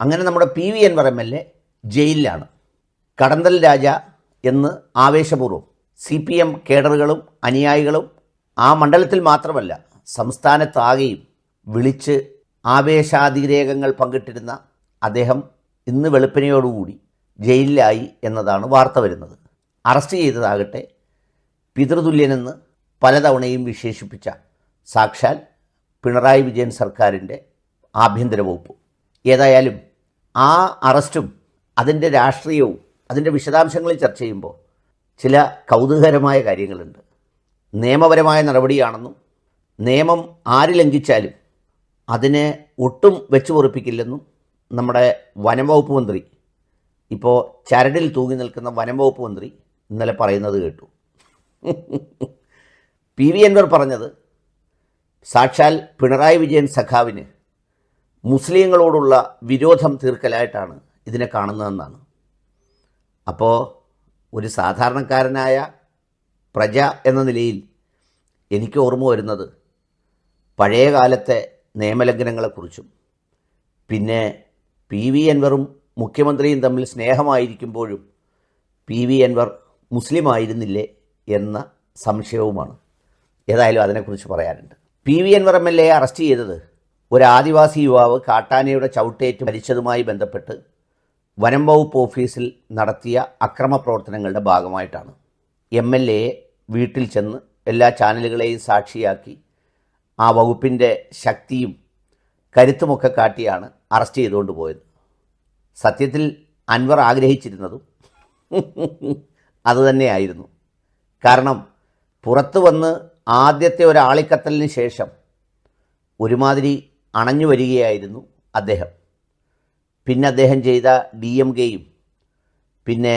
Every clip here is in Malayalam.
അങ്ങനെ നമ്മുടെ P V Anvar M L A ജയിലിലാണ്. കടന്തൽ രാജ എന്ന് ആവേശപൂർവം സി പി എം കേഡറുകളും അനുയായികളും ആ മണ്ഡലത്തിൽ മാത്രമല്ല സംസ്ഥാനത്താകെയും വിളിച്ച് ആവേശാതിരേകങ്ങൾ പങ്കിട്ടിരുന്ന അദ്ദേഹം ഇന്ന് വെളുപ്പിനെയോടുകൂടി ജയിലിലായി എന്നതാണ് വാർത്ത വരുന്നത്. അറസ്റ്റ് ചെയ്തതാകട്ടെ പിതൃതുല്യനെന്ന് പലതവണയും വിശേഷിപ്പിച്ച സാക്ഷാൽ പിണറായി വിജയൻ സർക്കാരിന്റെ ആഭ്യന്തര വകുപ്പ്. ഏതായാലും ആ അറസ്റ്റും അതിന്റെ രാഷ്ട്രീയവും അതിന്റെ വിശദാംശങ്ങളിൽ ചർച്ച ചെയ്യുമ്പോൾ ചില കൗതുകകരമായ കാര്യങ്ങളുണ്ട്. നിയമപരമായ നടപടിയാണെന്നും നിയമം ആര് ലംഘിച്ചാലും അതിനെ ഒട്ടും വെച്ചു പൊറിപ്പിക്കില്ലെന്നും നമ്മുടെ വനം വകുപ്പ് മന്ത്രി ഇപ്പോൾ ചരടിൽ തൂങ്ങി നിൽക്കുന്ന വനം വകുപ്പ് മന്ത്രി ഇന്നലെ പറയുന്നത് കേട്ടു. പി വി എൻവർ പറഞ്ഞത് സാക്ഷാൽ പിണറായി വിജയൻ സഖാവിന് മുസ്ലിങ്ങളോടുള്ള വിരോധം തീർക്കലായിട്ടാണ് ഇതിനെ കാണുന്നതെന്നാണ്. അപ്പോൾ ഒരു സാധാരണക്കാരനായ പ്രജ എന്ന നിലയിൽ എനിക്ക് ഓർമ്മ വരുന്നത് പഴയ കാലത്തെ നിയമലംഘനങ്ങളെക്കുറിച്ചും പിന്നെ പി വി അൻവറും മുഖ്യമന്ത്രിയും തമ്മിൽ സ്നേഹമായിരിക്കുമ്പോഴും പി വി അൻവർ മുസ്ലിം ആയിരുന്നില്ലേ എന്ന സംശയവുമാണ്. ഏതായാലും അതിനെക്കുറിച്ച് പറയാനുണ്ട്. P V Anvar M L A arrest ചെയ്തത് ഒരു ആദിവാസി യുവാവ് കാട്ടാനയുടെ ചവിട്ടേറ്റ് മരിച്ചതുമായി ബന്ധപ്പെട്ട് വനം വകുപ്പ് ഓഫീസിൽ നടത്തിയ അക്രമ പ്രവർത്തനങ്ങളുടെ ഭാഗമായിട്ടാണ് എം എൽ എയെ വീട്ടിൽ ചെന്ന് എല്ലാ ചാനലുകളെയും സാക്ഷിയാക്കി ആ വകുപ്പിന്റെ ശക്തിയും കരുത്തുമൊക്കെ കാട്ടിയാണ് അറസ്റ്റ് ചെയ്തുകൊണ്ട് പോയത്. സത്യത്തിൽ അൻവർ ആഗ്രഹിച്ചിരുന്നതും അതുതന്നെയായിരുന്നു. കാരണം പുറത്തു വന്ന് ആദ്യത്തെ ഒരാളിക്കത്തലിന് ശേഷം ഒരുമാതിരി അണഞ്ഞു വരികയായിരുന്നു അദ്ദേഹം. പിന്നെ അദ്ദേഹം ചെയ്ത ഡി എം കെയും പിന്നെ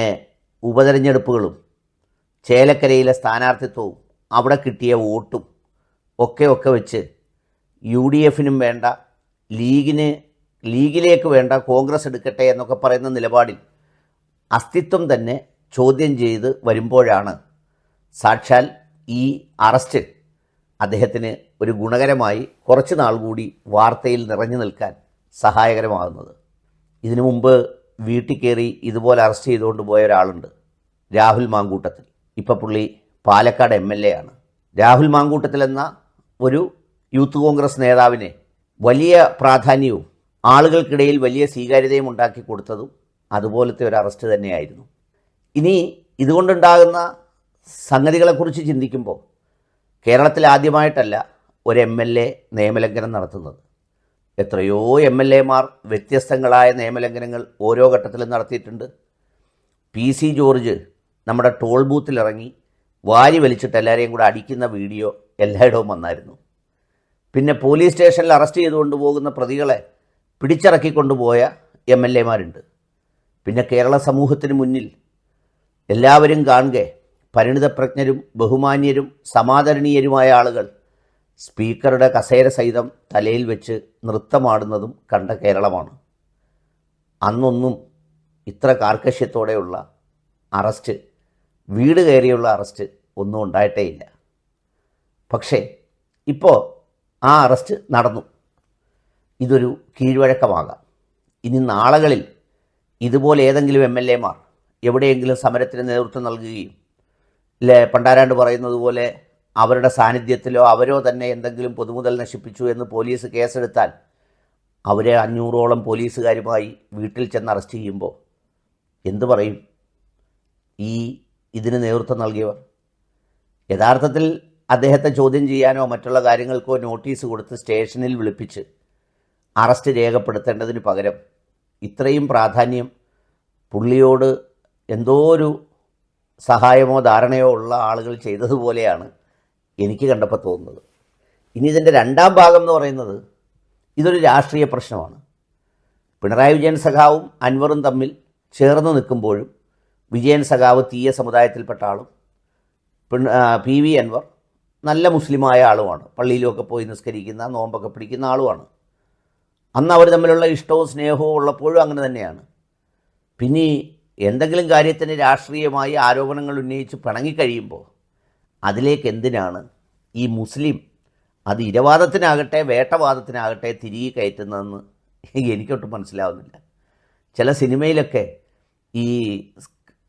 ഉപതെരഞ്ഞെടുപ്പുകളും ചേലക്കരയിലെ സ്ഥാനാർത്ഥിത്വവും അവിടെ കിട്ടിയ വോട്ടും ഒക്കെ ഒക്കെ വെച്ച് യു ഡി എഫിനും വേണ്ട ലീഗിന് ലീഗിലേക്ക് വേണ്ട കോൺഗ്രസ് എടുക്കട്ടെ എന്നൊക്കെ പറയുന്ന നിലപാടിൽ അസ്തിത്വം തന്നെ ചോദ്യം ചെയ്ത് വരുമ്പോഴാണ് സാക്ഷാൽ ഈ അറസ്റ്റ് അദ്ദേഹത്തിന് ഒരു ഗുണകരമായി കുറച്ച് നാൾ കൂടി വാർത്തയിൽ നിറഞ്ഞു നിൽക്കാൻ സഹായകരമാകുന്നത്. ഇതിനു മുമ്പ് വീട്ടിൽ കയറി ഇതുപോലെ അറസ്റ്റ് ചെയ്തുകൊണ്ട് പോയ ഒരാളുണ്ട് രാഹുൽ മാങ്കൂട്ടത്തിൽ. ഇപ്പം പുള്ളി പാലക്കാട് എം എൽ എ ആണ്. രാഹുൽ മാങ്കൂട്ടത്തിൽ എന്ന ഒരു യൂത്ത് കോൺഗ്രസ് നേതാവിനെ വലിയ പ്രാധാന്യവും ആളുകൾക്കിടയിൽ വലിയ സ്വീകാര്യതയും ഉണ്ടാക്കി കൊടുത്തതും അതുപോലത്തെ ഒരു അറസ്റ്റ് തന്നെയായിരുന്നു. ഇനി ഇതുകൊണ്ടുണ്ടാകുന്ന സംഗതികളെക്കുറിച്ച് ചിന്തിക്കുമ്പോൾ കേരളത്തിൽ ആദ്യമായിട്ടല്ല ഒരു എം എൽ എ നിയമലംഘനം നടത്തുന്നത്. എത്രയോ എം എൽ എമാർ വ്യത്യസ്തങ്ങളായ നിയമലംഘനങ്ങൾ ഓരോ ഘട്ടത്തിലും നടത്തിയിട്ടുണ്ട്. പി സി ജോർജ് നമ്മുടെ ടോൾ ബൂത്തിലിറങ്ങി വാരി വലിച്ചിട്ട് എല്ലാവരെയും കൂടെ അടിക്കുന്ന വീഡിയോ എല്ലായിടവും വന്നായിരുന്നു. പിന്നെ പോലീസ് സ്റ്റേഷനിൽ അറസ്റ്റ് ചെയ്തുകൊണ്ട് പോകുന്ന പ്രതികളെ പിടിച്ചിറക്കിക്കൊണ്ടുപോയ എം എൽ എമാരുണ്ട് പിന്നെ കേരള സമൂഹത്തിന് മുന്നിൽ എല്ലാവരും കാണുക പരിണിതപ്രജ്ഞരും ബഹുമാന്യരും സമാദരണീയരുമായ ആളുകൾ സ്പീക്കറുടെ കസേര സഹിതം തലയിൽ വെച്ച് നൃത്തമാടുന്നതും കണ്ട കേരളമാണ്. അന്നൊന്നും ഇത്ര കാർക്കശ്യത്തോടെയുള്ള അറസ്റ്റ് വീട് കയറിയുള്ള അറസ്റ്റ് ഒന്നും ഉണ്ടായിട്ടേയില്ല. പക്ഷേ ഇപ്പോൾ ആ അറസ്റ്റ് നടന്നു. ഇതൊരു കീഴ്വഴക്കമാകാം. ഇനി നാളുകളിൽ ഇതുപോലെ ഏതെങ്കിലും എം എൽ എമാർ എവിടെയെങ്കിലും സമരത്തിന് നേതൃത്വം നൽകുകയും പണ്ടാരാണ്ട് പറയുന്നത് പോലെ അവരുടെ സാന്നിധ്യത്തിലോ അവരോ തന്നെ എന്തെങ്കിലും പൊതുമുതൽ നശിപ്പിച്ചു എന്ന് പോലീസ് കേസെടുത്താൽ അവരെ അഞ്ഞൂറോളം പോലീസുകാരുമായി വീട്ടിൽ ചെന്ന് അറസ്റ്റ് ചെയ്യുമ്പോൾ എന്തു പറയും? ഈ ഇതിന് നേതൃത്വം നൽകിയവർ. യഥാർത്ഥത്തിൽ അദ്ദേഹത്തെ ചോദ്യം ചെയ്യാനോ മറ്റുള്ള കാര്യങ്ങൾക്കോ നോട്ടീസ് കൊടുത്ത് സ്റ്റേഷനിൽ വിളിപ്പിച്ച് അറസ്റ്റ് രേഖപ്പെടുത്തേണ്ടതിന് പകരം ഇത്രയും പ്രാധാന്യം പുള്ളിയോട് എന്തോ ഒരു സഹായമോ ധാരണയോ ഉള്ള ആളുകൾ ചെയ്തതുപോലെയാണ് എനിക്ക് കണ്ടപ്പോൾ തോന്നുന്നത്. ഇനി ഇതിന്റെ രണ്ടാം ഭാഗം എന്ന് പറയുന്നത് ഇതൊരു രാഷ്ട്രീയ പ്രശ്നമാണ്. പിണറായി വിജയൻ സഖാവും അൻവറും തമ്മിൽ ചേർന്ന് നിൽക്കുമ്പോഴും വിജയൻ സഖാവ് തീയ സമുദായത്തിൽപ്പെട്ട ആളും പി വി അൻവർ നല്ല മുസ്ലിമായ ആളുമാണ്. പള്ളിയിലുമൊക്കെ പോയി നിസ്കരിക്കുന്ന നോമ്പൊക്കെ പിടിക്കുന്ന ആളുമാണ്. അന്ന് അവർ തമ്മിലുള്ള ഇഷ്ടവും സ്നേഹവും ഉള്ളപ്പോഴും അങ്ങനെ തന്നെയാണ്. പിന്നെ എന്തെങ്കിലും കാര്യത്തിന് രാഷ്ട്രീയമായി ആരോപണങ്ങൾ ഉന്നയിച്ച് പിണങ്ങിക്കഴിയുമ്പോൾ അതിലേക്ക് എന്തിനാണ് ഈ മുസ്ലിം അത് ഇരവാദത്തിനാകട്ടെ വേട്ടവാദത്തിനാകട്ടെ തിരികെ കയറ്റുന്നതെന്ന് എനിക്കൊട്ടും മനസ്സിലാവുന്നില്ല. ചില സിനിമയിലൊക്കെ ഈ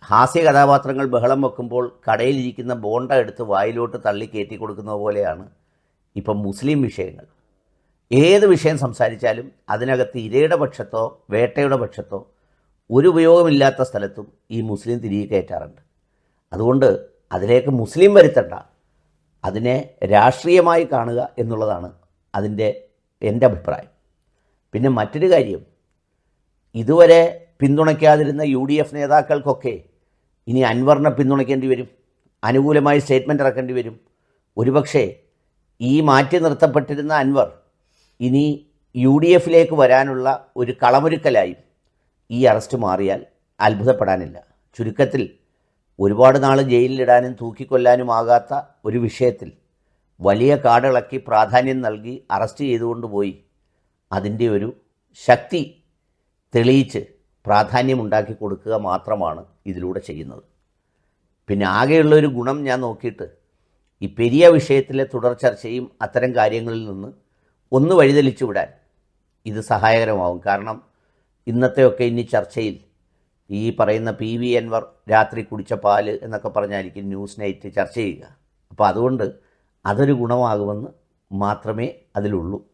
ഹാസ്യ കഥാപാത്രങ്ങൾ ബഹളം വെക്കുമ്പോൾ കടയിലിരിക്കുന്ന ബോണ്ട എടുത്ത് വായിലോട്ട് തള്ളി കയറ്റി കൊടുക്കുന്ന പോലെയാണ് ഇപ്പം മുസ്ലിം വിഷയങ്ങൾ. ഏത് വിഷയം സംസാരിച്ചാലും അതിനകത്ത് ഇരയുടെ പക്ഷത്തോ വേട്ടയുടെ പക്ഷത്തോ ഒരു ഉപയോഗമില്ലാത്ത സ്ഥലത്തും ഈ മുസ്ലിം തിരികെ കയറ്റാറുണ്ട്. അതുകൊണ്ട് അതിലേക്ക് മുസ്ലിം വരുത്തണ്ട. അതിനെ രാഷ്ട്രീയമായി കാണുക എന്നുള്ളതാണ് അതിന്റെ എന്റെ അഭിപ്രായം. പിന്നെ മറ്റൊരു കാര്യം ഇതുവരെ പിന്തുണയ്ക്കാതിരുന്ന യു ഡി എഫ് നേതാക്കൾക്കൊക്കെ ഇനി അൻവറിനെ പിന്തുണയ്ക്കേണ്ടി വരും അനുകൂലമായി സ്റ്റേറ്റ്മെന്റ് ഇറക്കേണ്ടി വരും. ഒരുപക്ഷേ ഈ മാറ്റി നിർത്തപ്പെട്ടിരുന്ന അൻവർ ഇനി യു ഡി എഫിലേക്ക് വരാനുള്ള ഒരു കളമൊരുക്കലായും ഈ അറസ്റ്റ് മാറിയാൽ അത്ഭുതപ്പെടാനില്ല. ചുരുക്കത്തിൽ ഒരുപാട് നാൾ ജയിലിലിടാനും തൂക്കിക്കൊല്ലാനുമാകാത്ത ഒരു വിഷയത്തിൽ വലിയ കാടിളക്കി പ്രാധാന്യം നൽകി അറസ്റ്റ് ചെയ്തുകൊണ്ടുപോയി അതിന്റെ ഒരു ശക്തി തെളിയിച്ച് പ്രാധാന്യമുണ്ടാക്കി കൊടുക്കുക മാത്രമാണ് ഇതിലൂടെ ചെയ്യുന്നത്. പിന്നെ ആകെയുള്ളൊരു ഗുണം ഞാൻ നോക്കിയിട്ട് ഈ പെരിയ വിഷയത്തിലെ തുടർ ചർച്ചയും അത്തരം കാര്യങ്ങളിൽ നിന്ന് ഒന്ന് വഴിതെളിച്ചു വിടാൻ ഇത് സഹായകരമാവും കാരണം ഇന്നത്തെയൊക്കെ ഇനി ചർച്ചയിൽ. ഈ പറയുന്ന പി വി അൻവർ രാത്രി കുടിച്ച പാൽ എന്നൊക്കെ പറഞ്ഞായിരിക്കും ന്യൂസ് നൈറ്റ് ചർച്ച ചെയ്യുക. അപ്പോൾ അതുകൊണ്ട് അതൊരു ഗുണമാകുമെന്ന് മാത്രമേ അതിലുള്ളൂ.